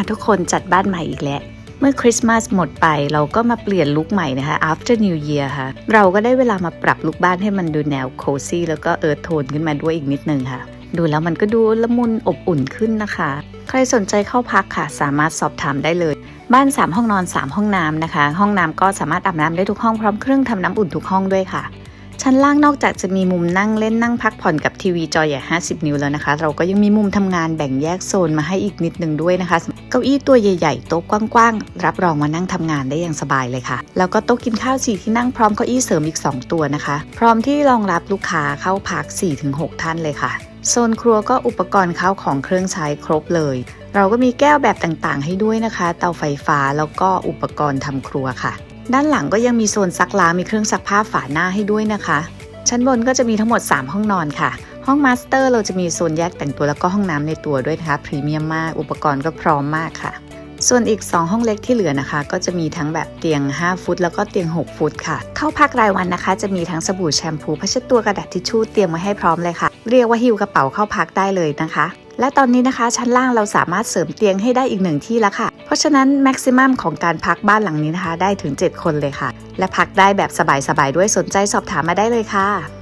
อะทุกคนจัดบ้านใหม่อีกแล้ว เมื่อคริสต์มาสหมดไปเราก็มาเปลี่ยนลุคใหม่นะคะ after new year ค่ะ เราก็ได้เวลามาปรับลุคบ้านให้มันดูแนวโคซี่แล้วก็เอิร์ธโทนขึ้นมาด้วยอีกนิดนึงค่ะ ดูแล้วมันก็ดูละมุนอบอุ่นขึ้นนะคะ ใครสนใจเข้าพักค่ะ สามารถสอบถามได้เลย บ้าน 3 ห้องนอน 3 ห้องน้ำนะคะ ห้องน้ำก็สามารถอาบน้ำได้ทุกห้องพร้อมเครื่องทำน้ำอุ่นทุกห้องด้วยค่ะ ชั้นล่างนอกจากจะมีมุมนั่งเล่นนั่งพักผ่อนกับทีวีจอใหญ่ 50 นิ้วแล้วนะคะ เราก็ยังมีมุมทำงานแบ่งแยกโซนมาให้อีกนิดนึงด้วยนะคะ เก้าอี้ตัวใหญ่ๆ โต๊ะกว้างๆ รับรองมานั่งทำงานได้อย่างสบายเลยค่ะ แล้วก็โต๊ะกินข้าวสี่ที่นั่งพร้อมเก้าอี้เสริมอีก 2 ตัวนะคะ พร้อมที่รองรับลูกค้าเข้าพัก 4-6 ท่านเลยค่ะ โซนครัวก็อุปกรณ์ข้าวของเครื่องใช้ครบเลย เราก็มีแก้วแบบต่างๆ ให้ด้วยนะคะ เตาไฟฟ้าแล้วก็อุปกรณ์ทำครัวค่ะ ด้านหลังก็ยังมีโซนซักล้างมีเครื่องซักผ้าฝาหน้าให้ด้วยนะคะ ชั้นบนก็จะมีทั้งหมด 3 ห้องนอนค่ะ ห้องมาสเตอร์เราจะมีโซนแยกแต่งตัวแล้วก็ห้องน้ำในตัวด้วยนะคะพรีเมียมมากอุปกรณ์ก็พร้อมมากค่ะ ส่วนอีก 2 ห้องเล็กที่เหลือนะคะ ก็จะมีทั้งแบบเตียง 5 ฟุต แล้วก็เตียง 6 ฟุตค่ะ เข้าพักรายวันนะคะ จะมีทั้งสบู่แชมพูผ้าเช็ดตัวกระดาษทิชชู่เตรียมไว้ให้พร้อมเลยค่ะ เรียกว่าหิวกระเป๋าเข้าพักได้เลยนะคะ และตอนนี้นะคะชั้นล่างเราสามารถเสริมเตียงให้ได้อีกหนึ่งที่แล้วค่ะ เพราะฉะนั้นแม็กซิมัมของการพักบ้านหลังนี้นะคะ ได้ถึง 7 คนเลยค่ะ และพักได้แบบสบายๆด้วยสนใจสอบถามมาได้เลยค่ะ